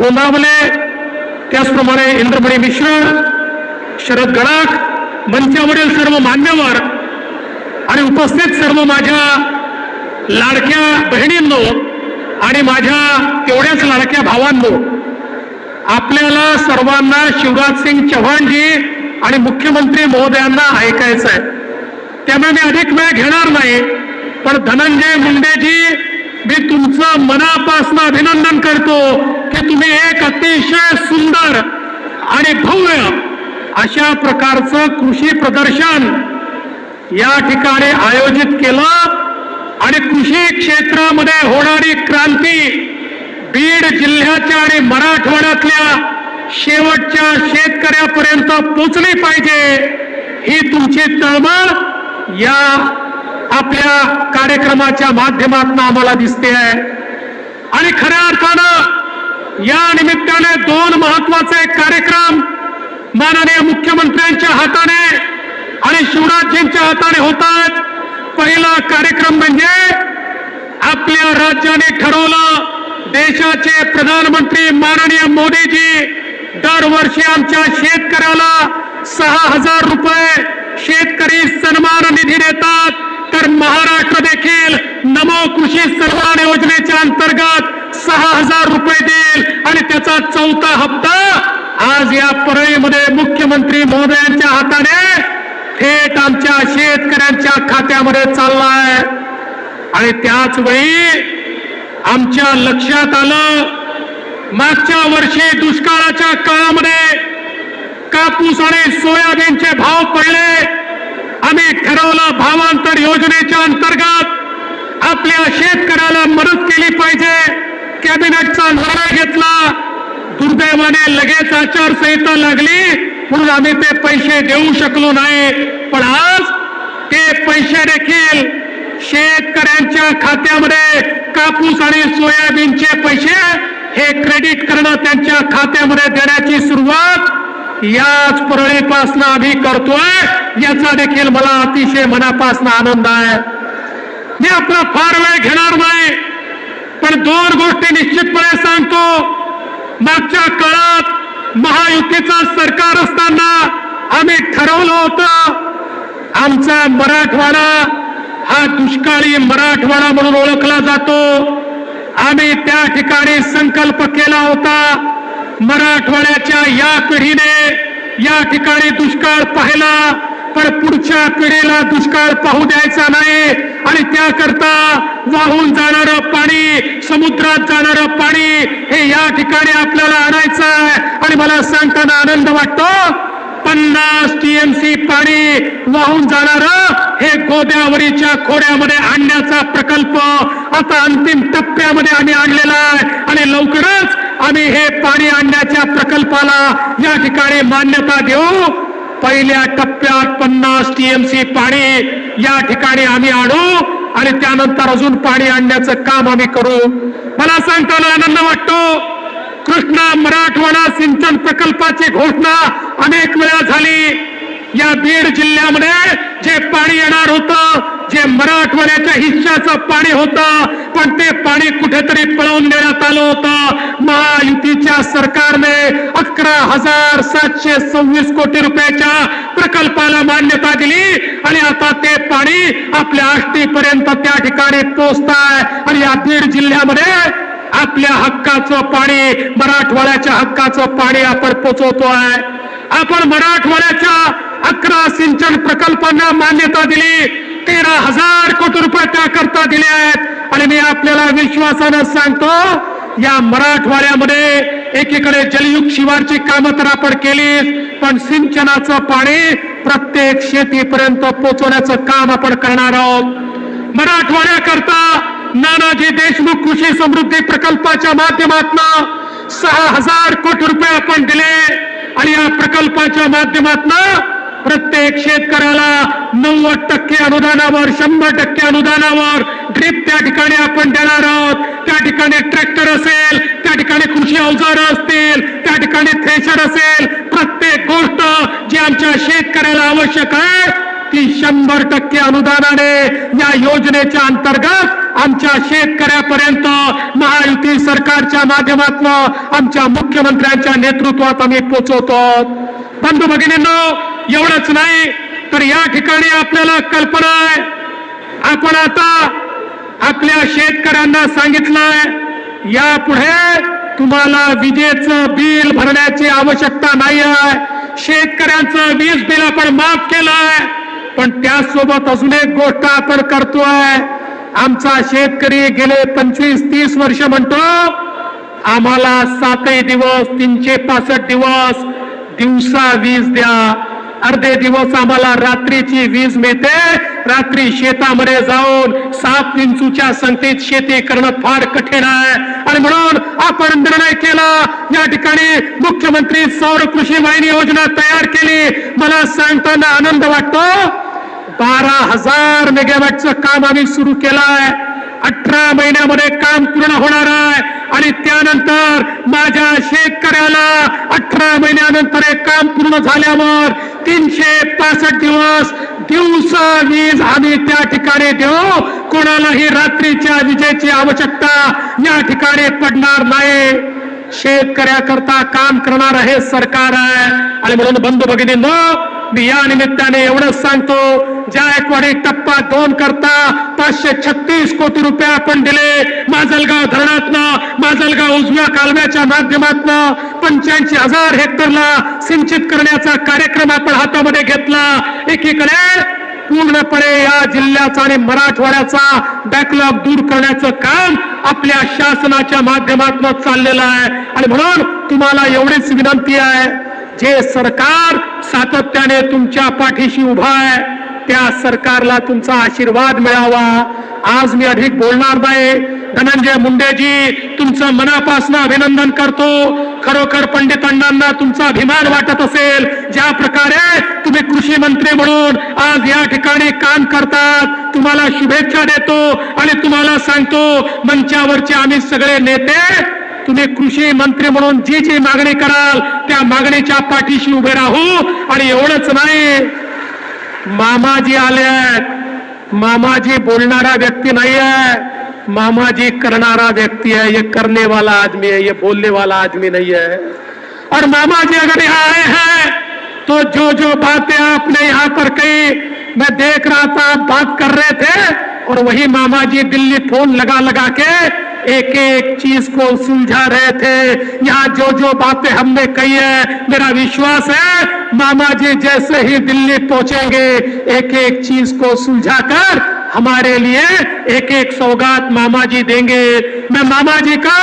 गोंदावले त्याचप्रमाणे इंद्रमणी मिश्र शरद गडाख मंचावरील सर्व मान्यवर आणि उपस्थित सर्व माझ्या लाडक्या बहिणींनो आणि माझ्या तेवढ्याच लाडक्या भावांनो आपल्याला सर्वांना शिवराज सिंग चव्हाणजी आणि मुख्यमंत्री महोदयांना ऐकायचं आहे त्यामुळे मी अधिक वेळ घेणार नाही पण धनंजय मुंडेजी मी तुमचं मनापासून अभिनंदन करतो. अतिशय सुंदर आणि भव्य अशा प्रकारचं कृषी प्रदर्शन या ठिकाणी आयोजित केलं आणि कृषी क्षेत्रामध्ये होणारी क्रांती बीड जिल्ह्याच्या आणि मराठवाड्यातल्या शेवटच्या शेतकऱ्यापर्यंत पोचली पाहिजे ही तुमची तळमळ या आपल्या कार्यक्रमाच्या माध्यमातून आम्हाला दिसते आहे आणि खऱ्या अर्थानं या निमित्ताने दोन महत्त्वाचे कार्यक्रम माननीय मुख्यमंत्र्यांच्या हाताने आणि शिवराजजींच्या हाताने होतात पहिला कार्यक्रम म्हणजे आपल्या राज्याने ठरवलं देशाचे प्रधानमंत्री माननीय मोदीजी दरवर्षी आमच्या शेतकऱ्याला सहा हजार रुपये शेतकरी सन्मान निधी देतात. तर महाराष्ट्र देखील नमो कृषी सन्मान योजनेच्या अंतर्गत सहा हजार रुपये देईल आणि त्याचा चौथा हप्ता आज या परळीमध्ये मुख्यमंत्री महोदयांच्या हाताने थेट आमच्या शेतकऱ्यांच्या खात्यामध्ये चाललाय. आणि त्याच वेळी आमच्या लक्षात आलं मागच्या वर्षी दुष्काळाच्या काळामध्ये कापूस आणि सोयाबीनचे भाव पडले. आम्ही ठरवलं भावांतर योजनेच्या अंतर्गत आपल्या शेतकऱ्याला मदत केली पाहिजे. कॅबिनेटचा निर्णय घेतला. दुर्दैवाने लगेच आचारसंहिता लागली. म्हणून आम्ही ते पैसे देऊ शकलो नाही. पण आज ते पैसे देखील शेतकऱ्यांच्या खात्यामध्ये कापूस आणि सोयाबीनचे पैसे हे क्रेडिट करणं त्यांच्या खात्यामध्ये देण्याची सुरुवात याच परळीपासनं आम्ही करतोय. याचा देखील मला अतिशय मनापासून आनंद आहे. मी आपला फार वेळ घेणार नाही. पण दोन गोष्टी निश्चितपणे सांगतो. मागच्या काळात महायुतीचं सरकार असताना आम्ही ठरवलं होतं आमचा मराठवाडा हा दुष्काळी मराठवाडा म्हणून ओळखला जातो. आम्ही त्या ठिकाणी संकल्प केला होता मराठवाड्याच्या या पिढीने या ठिकाणी दुष्काळ पाहिला. पण पुढच्या पिढीला दुष्काळ पाहू द्यायचा नाही. आणि त्याकरता वाहून जाणारं पाणी समुद्रात जाणारं पाणी हे या ठिकाणी आपल्याला आणायचं आहे. आणि मला सांगताना आनंद वाटतो पन्नास टीएमसी पाणी वाहून जाणार हे गोदावरीच्या खोऱ्यामध्ये आणण्याचा प्रकल्प आता अंतिम टप्प्यामध्ये आम्ही आणलेला आहे. आणि लवकरच आम्ही हे पाणी आणण्याच्या प्रकल्पाला या ठिकाणी मान्यता देऊ. पहिल्या टप्प्यात पन्नास टीएमसी पाणी या ठिकाणी आम्ही आणू आणि त्यानंतर अजून पाणी आणण्याचं काम आम्ही करू. मला सांगताना आनंद वाटतो. कृष्णा मराठवाडा सिंचन प्रकल्पाची घोषणा अनेक वेळा झाली. या बीड जिल्ह्यामध्ये जे पाणी येणार होतं जे मराठवाड्याच्या हिश्श्याचं पाणी होतं पण ते पाणी कुठेतरी पळवून देण्यात आलं होतं. महायुतीच्या सरकारने अकरा हजार सातशे सव्वीस कोटी रुपयाच्या प्रकल्पाला मान्यता दिली. आणि आता ते पाणी आपल्या आष्टीपर्यंत त्या ठिकाणी पोचताय आहे आणि या बीड जिल्ह्यामध्ये आपल्या हक्काचं पाणी मराठवाड्याच्या हक्काचं पाणी आपण पोचवतोय. आपण मराठवाड्याच्या अकरा सिंचन प्रकल्पांना मान्यता दिली. तेरा हजार कोटी रुपये त्याकरता दिले आहेत. आणि मी आपल्याला विश्वासानं सांगतो या मराठवाड्यामध्ये एकीकडे जलयुग शिवारची कामं तर आपण केलीच पण सिंचनाचं पाणी प्रत्येक शेतीपर्यंत पोहोचवण्याचं काम आपण करणार आहोत. मराठवाड्याकरता नानाजी देशमुख कृषी समृद्धी प्रकल्पाच्या माध्यमातून सहा हजार कोटी रुपये आपण दिले आणि या प्रकल्पाच्या माध्यमातून प्रत्येक शेतकऱ्याला नव्वद टक्के अनुदानावर शंभर टक्के अनुदानावर ड्रीप त्या ठिकाणी आपण देणार आहोत. त्या ठिकाणी ट्रॅक्टर असेल त्या ठिकाणी कृषी अवजारं असतील त्या ठिकाणी थ्रेशर असेल प्रत्येक गोष्ट जी आमच्या शेतकऱ्याला आवश्यक आहे ती शंभर टक्के अनुदानाने या योजनेच्या अंतर्गत आमच्या शेतकऱ्यापर्यंत महायुती सरकारच्या माध्यमातून आमच्या मुख्यमंत्र्यांच्या नेतृत्वात आम्ही पोचवतो बंधू भगिनींनो एवढंच नाही तर या ठिकाणी आपल्याला कल्पना आहे. आपण आता आपल्या शेतकऱ्यांना सांगितलंय यापुढे तुम्हाला विजेचं बिल भरण्याची आवश्यकता नाही आहे शेतकऱ्यांचं वीज बिल आपण माफ केलंय पण त्यासोबत अजून एक गोष्ट आपण करतोय. आमचा शेतकरी गेले पंचवीस तीस वर्ष म्हणतो आम्हाला सातही दिवस तीनशे पासष्ट दिवस दिवसा वीज द्या. अर्धे दिवस आम्हाला रात्रीची वीज मिळते. रात्री शेतामध्ये जाऊन सात इंचूच्या संख्येत शेती करणं फार कठीण आहे. आणि म्हणून आपण निर्णय केला या ठिकाणी मुख्यमंत्री सौर कृषी वाहिनी योजना तयार केली. मला सांगताना आनंद वाटतो बारा हजार मेगावॅटचं काम आम्ही सुरू केलंय. अठरा महिन्यामध्ये काम पूर्ण होणार आहे. आणि त्यानंतर माझ्या शेतकऱ्याला अठरा महिन्यानंतर एक काम पूर्ण झाल्यावर तीनशे पासष्ट दिवस दिवसा वीज आम्ही त्या ठिकाणी देऊ. कोणालाही रात्रीच्या विजेची आवश्यकता या ठिकाणी पडणार नाही. शेतकऱ्याकरता काम करणार हे सरकार आहे. आणि म्हणून बंधू भगिनींनो मी या निमित्ताने एवढंच सांगतो जायकवाडी टप्पा दोन करता पाचशे छत्तीस कोटी रुपये आपण दिले. माजलगाव धरणातनं माजलगाव उजव्या कालव्याच्या माध्यमातनं पंच्याऐंशी हजार हेक्टरला सिंचित करण्याचा कार्यक्रम आपण हातामध्ये घेतला. एकीकडे पूर्णपणे या जिल्ह्याचा आणि मराठवाड्याचा बॅकलॉग दूर करण्याचं काम आपल्या शासनाच्या माध्यमातून चाललेलं आहे. आणि म्हणून तुम्हाला एवढीच विनंती आहे जे सरकार सातत्याने तुमच्या पाठीशी उभा आहे. त्या सरकारला तुमचा आशीर्वाद मिळावा. आज मी अधिक बोलणार नाही. धनंजय मुंडेजी तुमचं मनापासून अभिनंदन करतो. खरोखर पंडित अण्णांना तुमचा अभिमान वाटत असेल. ज्या प्रकारे तुम्ही कृषी मंत्री म्हणून आज या ठिकाणी काम करतात तुम्हाला शुभेच्छा देतो आणि तुम्हाला सांगतो मंचावरचे आम्ही सगळे नेते तुम्ही कृषी मंत्री म्हणून जी जी मागणी कराल, त्या मागणीच्या पाठीशी उभे राहू आणि एवढंच नाही. मामाजी आले आहेत मामाजी व्यक्ती नाही आहे मामाजी करणारा व्यक्ति है ये करने वाला आदमी है ये बोलने वाला आदमी नहीं है और मामा जी अगर यहाँ आए हैं तो जो जो बातें आपने यहाँ पर कही, मैं देख रहा था, आप बात कर रहे थे, और वही मामा जी दिल्ली फ़ोन लगा लगा के एक एक चीज़ को सुलझा रहे थे। यहाँ जो जो बातें हमने कही है, मेरा विश्वास है मामा जी जैसे ही दिल्ली पहुँचेंगे एक एक चीज़ को सुलझा कर हमारे लिए एक एक सौगात मामा जी देंगे। मैं मामा जी का